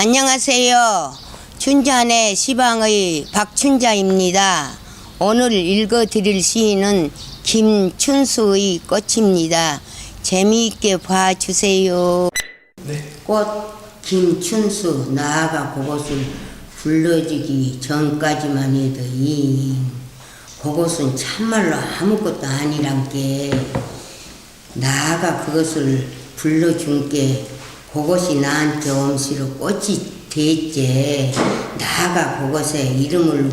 안녕하세요. 춘자의 시방의 박춘자입니다. 오늘 읽어드릴 시인은 김춘수의 꽃입니다. 재미있게 봐주세요. 꽃 김춘수 나아가 그것을 불러주기 전까지만 해도 이 그것은 참말로 아무것도 아니란 게 나아가 그것을 불러준 게 그것이 나한테 엄시로 꽃이 됐지. 나아가 그것에 이름을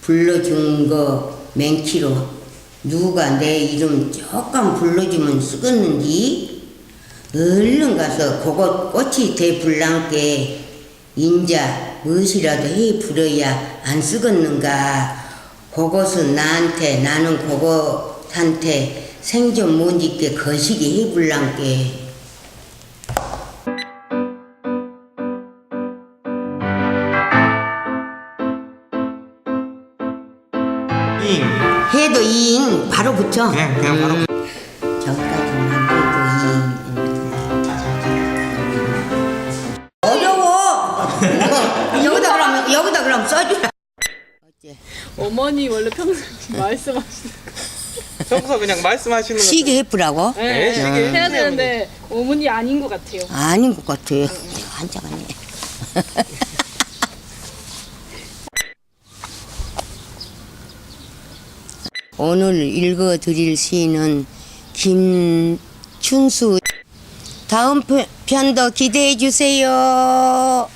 불러준 거 맹키로 누가 내 이름 조금 불러주면 쓰겠는지 얼른 가서 그것 꽃이 돼 불랑께 인자 무엇이라도 해 불어야 안 쓰겠는가? 그것은 나한테 나는 그것한테 생존 못 있게 거시기 해 불랑께 잉. 해도 이잉 바로 붙여 그냥 그냥 바로 전까지만 해도 이잉 어려워 여기다 그러면 여기다 그럼 써주라 어머니 원래 평소에 말씀하시는 평소 그냥 말씀하시는 거. 시계 예쁘라고? 거 네, 네, 시계 해야 되는데 어머니 아닌 것 같아요. 아닌 것 같아요. 내가 한장하네. 오늘 읽어드릴 시는 김춘수. 다음 편- 편도 기대해 주세요.